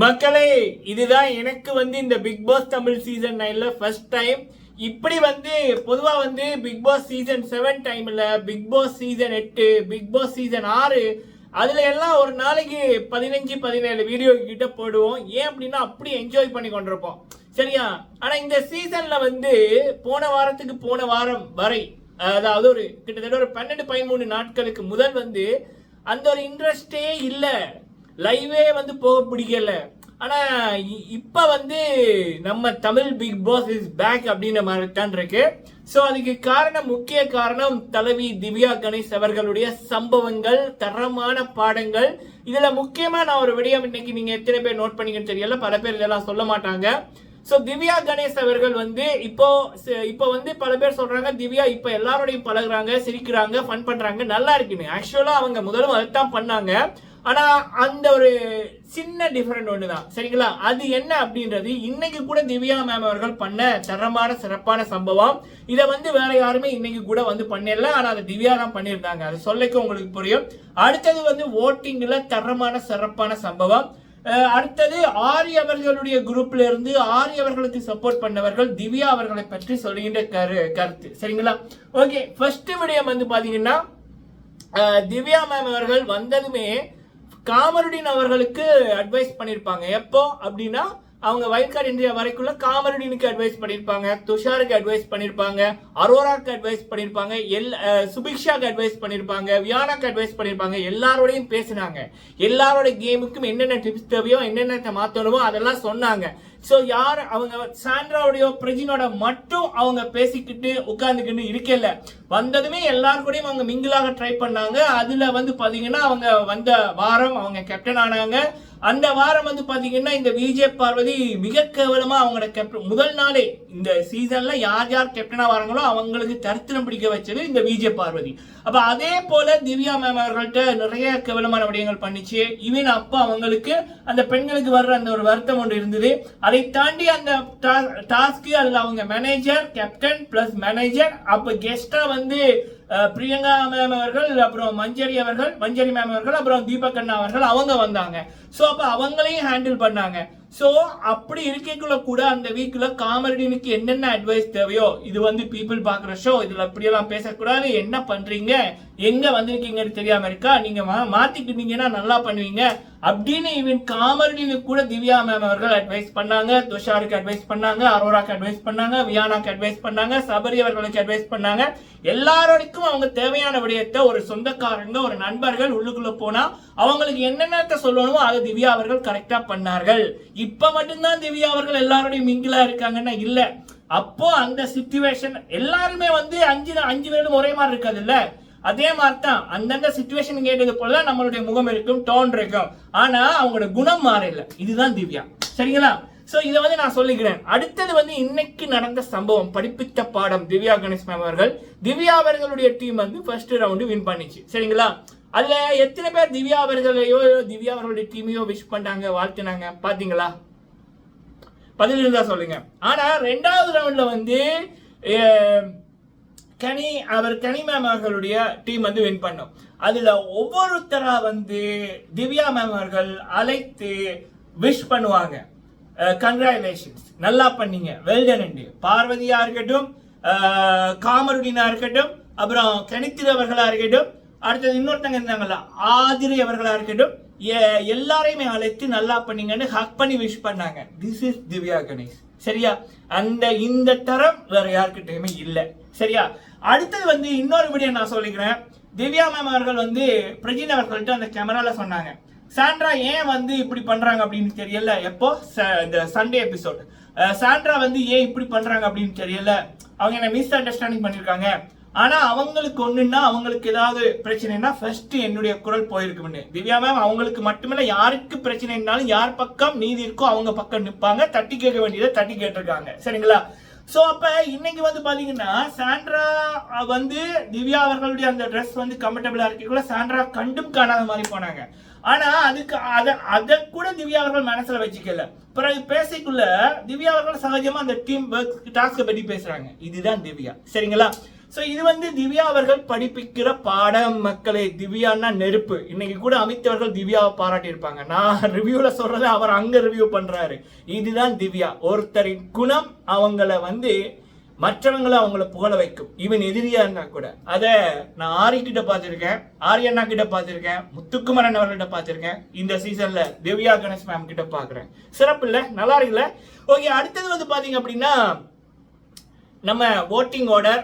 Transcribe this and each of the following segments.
மக்களே இதுதான் எனக்கு வந்து இந்த பிக் பாஸ் தமிழ் சீசன் நைன்ல ஃபர்ஸ்ட் டைம் இப்படி வந்து பொதுவா வந்து பிக் பாஸ் சீசன் செவன் டைம்ல பிக் பாஸ் சீசன் எட்டு பிக் பாஸ் சீசன் ஆறு அதுல எல்லாம் ஒரு நாளைக்கு பதினஞ்சு பதினேழு வீடியோ கிட்ட போடுவோம். ஏன் அப்படின்னா அப்படி என்ஜாய் பண்ணி கொண்டிருப்போம். சரியா? ஆனா இந்த சீசன்ல வந்து போன வாரத்துக்கு போன வாரம் வரை அதாவது ஒரு கிட்டத்தட்ட ஒரு பன்னெண்டு பதிமூணு நாட்களுக்கு முதல் வந்து அந்த ஒரு இன்ட்ரெஸ்டே இல்லை. லைவே வந்து போக பிடிக்கல. ஆனா இ- இப்ப வந்து நம்ம Tamil Bigg Boss is back அப்படின்ற மாதிரி தான் இருக்கு. ஸோ அதுக்கு காரணம் முக்கிய காரணம் தலைவி திவ்யா கணேஷ் அவர்களுடைய சம்பவங்கள் தரமான பாடங்கள். இதுல முக்கியமா நான் ஒரு விடயம் இன்னைக்கு நீங்க எத்தனை பேர் நோட் பண்ணீங்கன்னு தெரியல. பல பேர் இதெல்லாம் சொல்ல மாட்டாங்க. ஸோ திவ்யா கணேஷ் அவர்கள் வந்து இப்போ இப்போ வந்து பல பேர் சொல்றாங்க திவ்யா இப்போ எல்லாரோடையும் பழகுறாங்க சிரிக்கிறாங்க ஃபன் பண்றாங்க நல்லா இருக்குன்னு. ஆக்சுவலாக அவங்க முதலும் அதுதான் பண்ணாங்க. ஆனால் அந்த ஒரு சின்ன டிஃப்ரெண்ட் ஒன்று தான் சரிங்களா? அது என்ன அப்படின்றது இன்னைக்கு கூட திவ்யா மேம் அவர்கள் பண்ண தரமான சிறப்பான சம்பவம். இதை வந்து வேற யாருமே இன்னைக்கு கூட வந்து பண்ணிடல. ஆனால் அதை திவ்யா தான் பண்ணியிருந்தாங்க. அது சொல்லிக்க உங்களுக்கு புரியும். அடுத்தது வந்து ஓட்டிங்கில் தரமான சிறப்பான சம்பவம். அடுத்தது ஆரி அவர்களுடைய குரூப்ல இருந்து ஆரி அவர்களுக்கு சப்போர்ட் பண்ணவர்கள் திவ்யா அவர்களை பற்றி சொல்லுகின்ற கரு கருத்து. சரிங்களா? ஓகே ஃபர்ஸ்ட் விடயம் வந்து பாத்தீங்கன்னா திவ்யா மேம் அவர்கள் வந்ததுமே காமருடின் அவர்களுக்கு அட்வைஸ் பண்ணியிருப்பாங்க எப்போ? அப்படின்னா அவங்க வயல்கார் இந்தியா வரைக்குள்ள காமருடினுக்கு அட்வைஸ் பண்ணியிருப்பாங்க துஷாருக்கு அட்வைஸ் பண்ணியிருப்பாங்க அரோராக்கு அட்வைஸ் பண்ணியிருப்பாங்க எல் சுபிக்ஷாக்கு அட்வைஸ் பண்ணியிருப்பாங்க வியானாக்கு அட்வைஸ் பண்ணியிருப்பாங்க எல்லாரோடையும் பேசினாங்க. எல்லாரோட கேமுக்கும் என்னென்ன டிப்ஸ் தேவையோ என்னென்ன மாற்றணுமோ அதெல்லாம் சொன்னாங்க. ஸோ யார் அவங்க சாண்ட்ராவுடைய பிரஜினோட மட்டும் அவங்க பேசிக்கிட்டு உட்காந்துக்கிட்டு இருக்கல வந்ததுமே எல்லார் கூடயும் அவங்க மிங்கிளாக ட்ரை பண்ணாங்க. அதுல வந்து பாத்தீங்கன்னா அவங்க வந்த வாரம் அவங்க கேப்டன் ஆனாங்க. அந்த வாரம் வந்து பாத்தீங்கன்னா இந்த விஜய் பார்வதி மிக கேவலமாக அவங்களோட கேப்டன் முதல் நாளே இந்த சீசன்ல யார் யார் கேப்டனா வராங்களோ அவங்களுக்கு தரித்திரம் பிடிக்க வச்சது இந்த விஜய் பார்வதி. அப்போ அதே போல திவ்யா மேம் அவர்கள்ட்ட நிறைய கேவலமான விடயங்கள் பண்ணிச்சு. ஈவன் அப்போ அவங்களுக்கு அந்த பெண்களுக்கு வர்ற அந்த ஒரு வருத்தம் ஒன்று இருந்தது. அதை தாண்டி அந்த டாஸ்க்கு அதில் அவங்க மேனேஜர் கேப்டன் பிளஸ் மேனேஜர் அப்போ கெஸ்ட்டாக வந்து பிரியங்கா மேம் அவர்கள் அப்புறம் மஞ்சரி அவர்கள் மஞ்சரி மேம் அவர்கள் அப்புறம் தீபக் அண்ணா அவர்கள் அவங்க வந்தாங்க. ஸோ அப்போ அவங்களையும் ஹேண்டில் பண்ணாங்க. ஸோ அப்படி இருக்கக்குள்ள கூட அந்த வீக்கில் காமெடினுக்கு என்னென்ன அட்வைஸ் தேவையோ இது வந்து பீப்புள் பார்க்குற ஷோ இதில் அப்படியெல்லாம் பேசக்கூடாது என்ன பண்ணுறீங்க எங்கே வந்திருக்கீங்கன்னு தெரியாமல் இருக்கா? நீங்கள் மா- மாற்றிக்கிட்டீங்கன்னா நல்லா பண்ணுவீங்க? அப்படின்னு ஈவன் காமெடினுக்கு கூட திவ்யா மேம் அவர்கள் அட்வைஸ் பண்ணாங்க. துஷாருக்கு அட்வைஸ் பண்ணாங்க. அரோராக்கு அட்வைஸ் பண்ணாங்க. வியானாக்கு அட்வைஸ் பண்ணாங்க. சபரி அவர்களுக்கு அட்வைஸ் பண்ணாங்க. எல்லாரோடைக்கும் அவங்க தேவையான விடயத்தை ஒரு சொந்தக்காரங்க ஒரு நண்பர்கள் உள்ளுக்குள்ளே போனால் அவங்களுக்கு என்னென்னத்தை சொல்லணுமோ அதை திவ்யா அவர்கள் கரெக்டாக பண்ணார்கள். இப்போ மட்டும்தான் திவ்யா அவர்கள் எல்லாரோடையும் மிங்கிலாக இருக்காங்கன்னா இல்லை. அப்போ அந்த சுச்சுவேஷன் எல்லாருமே வந்து அஞ்சு அஞ்சு பேரும் ஒரே மாதிரி இருக்காது இல்லை. அதே மாதிரி தான் அந்தந்த சுச்சுவேஷன் கேட்டது போல தான் நம்மளுடைய முகம் இருக்கும் டோன் இருக்கும். ஆனா அவங்களோட குணம் மாறல. இதுதான் திவ்யா. சரிங்களா? சோ இதை வந்து நான் சொல்லிக்கிறேன். அடுத்தது வந்து இன்னைக்கு நடந்த சம்பவம் படிப்பித்த பாடம் திவ்யா கணேஷ் மேம் அவர்கள். திவ்யா அவர்களுடைய டீம் வந்து ஃபர்ஸ்ட் ரவுண்டு வின் பண்ணிச்சு. சரிங்களா? அதுல எத்தனை பேர் திவ்யா அவர்களையோ திவ்யா அவர்களுடைய டீமையோ விஷ் பண்ணாங்க வாழ்த்துனாங்க? பாத்தீங்களா? பதில் இருந்தா சொல்லுங்க. ஆனா ரெண்டாவது ரவுண்ட்ல வந்து கனி அவர் கனி மேம் அவர்களுடைய டீம் வந்து வின் பண்ணும். அதுல ஒவ்வொருத்தரா வந்து திவ்யா மேம் அவர்கள் அழைத்து விஷ் பண்ணுவாங்க. கங்க்ராச்சுலேஷன்ஸ் நல்லா பண்ணீங்க. வெல்டன் பார்வதியா இருக்கட்டும் காமருடினா இருக்கட்டும் அப்புறம் கணித்திர அவர்களா இருக்கட்டும் அடுத்தது இன்னொருத்தங்க இருந்தாங்கல்ல ஆதிரி அவர்களா இருக்கட்டும் எல்லாரையுமே அழைத்து நல்லா பண்ணீங்கன்னு ஹக் பண்ணி விஷ் பண்ணாங்க. This is Divya Ganesh. சரியா? அந்த இந்த தரம் வேற யாருக்கிட்டையுமே இல்லை. சரியா? அடுத்தது வந்து இன்னொரு வீடியோ நான் சொல்லிக்கிறேன். திவ்யா மேம் அவர்கள் வந்து பிரஜின் அவர்கள்ட்ட அந்த கேமரால சொன்னாங்க. சாண்ட்ரா ஏன் வந்து இப்படி பண்றாங்க அப்படின்னு தெரியல. எப்போ? ச- இந்த சண்டே எபிசோட் சாண்ட்ரா வந்து ஏன் இப்படி பண்றாங்க அப்படின்னு தெரியல. அவங்க என்ன மிஸ் அண்டர்ஸ்டாண்டிங் பண்ணியிருக்காங்க. ஆனா அவங்களுக்கு ஒண்ணுன்னா அவங்களுக்கு ஏதாவது பிரச்சனைனா ஃபர்ஸ்ட் என்னுடைய குரல் போயிருக்கும்னு. திவ்யா மேம் அவங்களுக்கு மட்டுமில்ல யாருக்கு பிரச்சனைனாலும் யார் பக்கம் நீதி இருக்கோ அவங்க பக்கம் நிற்பாங்க தட்டி கேட்க வேண்டியதை தட்டி கேட்டிருக்காங்க. சரிங்களா? ஸோ அப்போ இன்னைக்கு வந்து பார்த்தீங்கன்னா சாண்ட்ரா வந்து திவ்யா அவர்களுடைய அந்த ட்ரெஸ் வந்து கம்ஃபர்டபுளாக இருக்கக்குள்ள சாண்ட்ரா கண்டும் காணாத மாதிரி போனாங்க. ஆனால் அதுக்கு அதை அதை கூட திவ்யா அவர்கள் மனசில் வச்சுக்கல. பிறகு பேசிக்குள்ள திவ்யா அவர்கள் சகஜமாக அந்த டீம் டாஸ்க்கை பற்றி பேசுகிறாங்க இதுதான் திவ்யா. சரிங்களா? ஸோ இது வந்து திவ்யா அவர்கள் படிப்பிக்கிற பாடம். மக்களே திவ்யான்னா நெருப்பு. இன்னைக்கு கூட அமித் அவர்கள் திவ்யாவை பாராட்டியிருப்பாங்க. நான் ரிவ்யூவில் சொல்கிறத அவர் அங்கே ரிவ்யூ பண்ணுறாரு இதுதான் திவ்யா. ஒருத்தரின் குணம் அவங்கள வந்து மற்றவங்களை அவங்கள புகழ வைக்கும். ஈவன் எதிரியா இருந்தா கூட. அதை நான் ஆரி கிட்ட பார்த்துருக்கேன். ஆரி அண்ணா கிட்ட பார்த்துருக்கேன். முத்துக்குமரன் அவர்கிட்ட பார்த்துருக்கேன். இந்த சீசன்ல திவ்யா கணேஷ் மேம் கிட்ட பாக்குறேன் சிறப்பு இல்ல நல்லா இருக்குல்ல ஓகே அடுத்தது வந்து பாத்தீங்க அப்படின்னா நம்ம ஓட்டிங் ஆர்டர்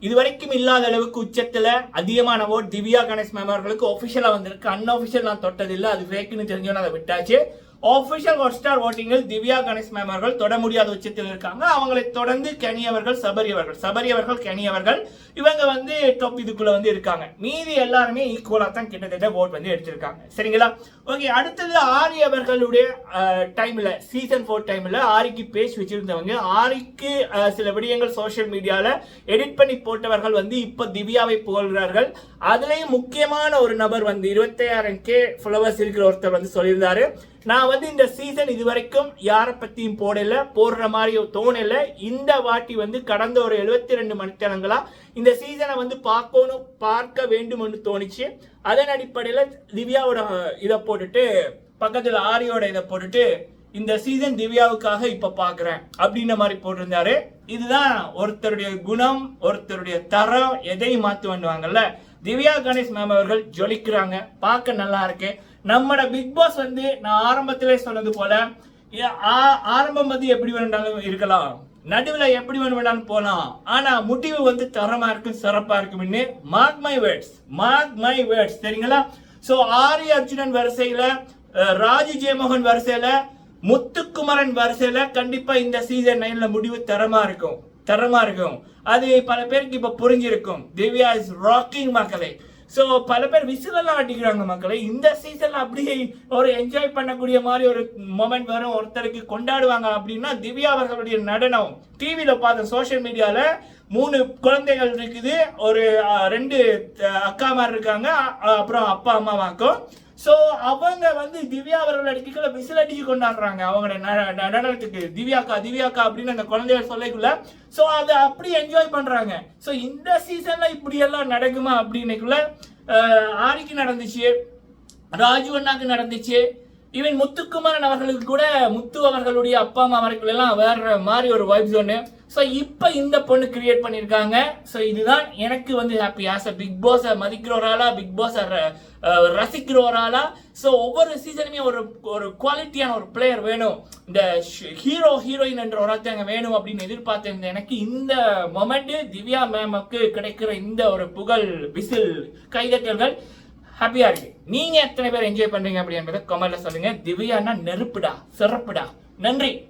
இதுவரைக்கும் இல்லாத அளவுக்கு உச்சத்தில் அதிகமான ஓட் திவ்யா கணேஷ் மேம் அவர்களுக்கு ஒஃபிஷியலாக வந்திருக்கு. அன்அபிஷியல் நான் தொட்டதில்லை. அது ஃபேக்குன்னு தெரிஞ்சோன்னு அதை விட்டாச்சு. ஆஃபிஷியல் ஹாட் ஸ்டார் ஓட்டிங்கில் திவ்யா கணேஷ் மேம் அவர்கள் தொட முடியாத உச்சத்தில் இருக்காங்க. அவங்களை தொடர்ந்து கனி அவர்கள் சபரி அவர்கள் சபரி அவர்கள் கனி அவர்கள் இவங்க வந்து டாப் இதுக்குள்ள வந்து இருக்காங்க. மீதி எல்லாருமே ஈக்குவலாக தான் கிட்டத்தட்ட ஓட் வந்து எடுத்திருக்காங்க. சரிங்களா? ஓகே அடுத்தது ஆரி அவர்களுடைய டைம்ல சீசன் ஃபோர் டைம்ல ஆரிக்கு பேஜ் வச்சிருந்தவங்க. ஆரிக்கு சில விடயங்கள் சோஷியல் மீடியால எடிட் பண்ணி போட்டவர்கள் வந்து இப்ப திவ்யாவை புகழ்கிறார்கள். அதுலேயும் முக்கியமான ஒரு நபர் வந்து இருபத்தாயிரம் கே ஃபாலோவர்ஸ் இருக்கிற ஒருத்தர் வந்து சொல்லியிருந்தாரு. நான் வந்து இந்த சீசன் இது வரைக்கும் யாரை பற்றியும் போடல போடுற மாதிரி தோணல. இந்த வாட்டி வந்து கடந்த ஒரு 72 ரெண்டு மணித்தனங்களாக இந்த சீசனை வந்து பார்க்கணும் பார்க்க வேண்டும்னு தோணுச்சு. அதன் அடிப்படையில் திவ்யாவோட இதை போட்டுட்டு பக்கத்தில் ஆரியோட இதை போட்டுட்டு இந்த சீசன் திவ்யாவுக்காக இப்போ பார்க்குறேன் அப்படின்ற மாதிரி போட்டிருந்தாரு. இதுதான் ஒருத்தருடைய குணம் ஒருத்தருடைய தரம் எதையும் மாற்றி பண்ணுவாங்கல்ல திவ்யா கணேஷ் மேம் அவர்கள் ஜொலிக்கிறாங்க. பார்க்க நல்லா இருக்கு நம்மட பிக் பாஸ் வந்து நான் ஆரம்பத்திலே சொன்னது போல ஆ- ஆரம்பம் வந்து எப்படி வேண்டாலும் இருக்கலாம். நடுவில் எப்படி வேணும்னாலும் போலாம். ஆனா முடிவு வந்து தரமா இருக்கும் சிறப்பா இருக்கும்னு mark my words mark my words சரிங்களா? சோ ஆரி அர்ஜுனன் வரிசையில ராஜு ஜெயமோகன் வரிசையில முத்துக்குமரன் வரிசையில கண்டிப்பா இந்த சீசன் நைன்ல முடிவு தரமா இருக்கும் தரமா இருக்கும். அது பல பேருக்கு இப்ப புரிஞ்சிருக்கும். திவ்யா இஸ் ராக்கிங் மக்களே. ஸோ பல பேர் விசிலெல்லாம் அடிக்கிறாங்க மக்களை. இந்த சீசனில் அப்படியே ஒரு என்ஜாய் பண்ணக்கூடிய மாதிரி ஒரு மொமெண்ட் வரும் ஒருத்தருக்கு கொண்டாடுவாங்க அப்படின்னா திவ்யா அவர்களுடைய நடனம். டிவியில் பார்த்த சோஷியல் மீடியாவில் மூணு குழந்தைகள் இருக்குது. ஒரு ரெண்டு அக்கா மாதிரி இருக்காங்க. அப்புறம் அப்பா அம்மாவாக்கும் ஸோ அவங்க வந்து திவ்யா அவர்கள் அடிக்கல விசில் அடிச்சு கொண்டாடுறாங்க. அவங்க ந- ந- நடனத்துக்கு. திவ்யாக்கா திவ்யாக்கா அப்படின்னு அந்த குழந்தைய சொல்லிக்குள்ள ஸோ அதை அப்படி என்ஜாய் பண்ணுறாங்க ஸோ இந்த சீசன்ல இப்படியெல்லாம் நடக்குமா அப்படின்னுக்குள்ள ஆரிக்கு நடந்துச்சு ராஜு அண்ணாக்கு நடந்துச்சு. ஈவன் முத்துக்குமாரன் அவர்களுக்கு கூட முத்து அவர்களுடைய அப்பா அம்மா அவர்கள் எல்லாம் வேற மாதிரி ஒரு வைப்ஸ் ஒன்று ஸோ இப்போ இந்த பொண்ணு கிரியேட் பண்ணியிருக்காங்க ஸோ இதுதான் எனக்கு வந்து ஹாப்பி ஆஸ் அ பிக் பாஸை மதிக்கிற ஒரு பிக் பாஸை ரசிக்கிற ஒரு ஸோ ஒவ்வொரு சீசனுமே ஒரு ஒரு குவாலிட்டியான ஒரு பிளேயர் வேணும். இந்த ஹீரோ ஹீரோயின் என்ற ஒரு ஒருத்தங்க வேணும் அப்படின்னு எதிர்பார்த்திருந்த எனக்கு இந்த மொமெண்ட்டு திவ்யா மேமுக்கு கிடைக்கிற இந்த ஒரு புகழ் விசில் கைதட்டல்கள் ஹாப்பியாக இருக்கு. நீங்கள் எத்தனை பேர் என்ஜாய் பண்ணுறீங்க அப்படின்றத கமெண்ட்ல சொல்லுங்கள் திவ்யானா நெருப்புடா சிறப்புடா. நன்றி.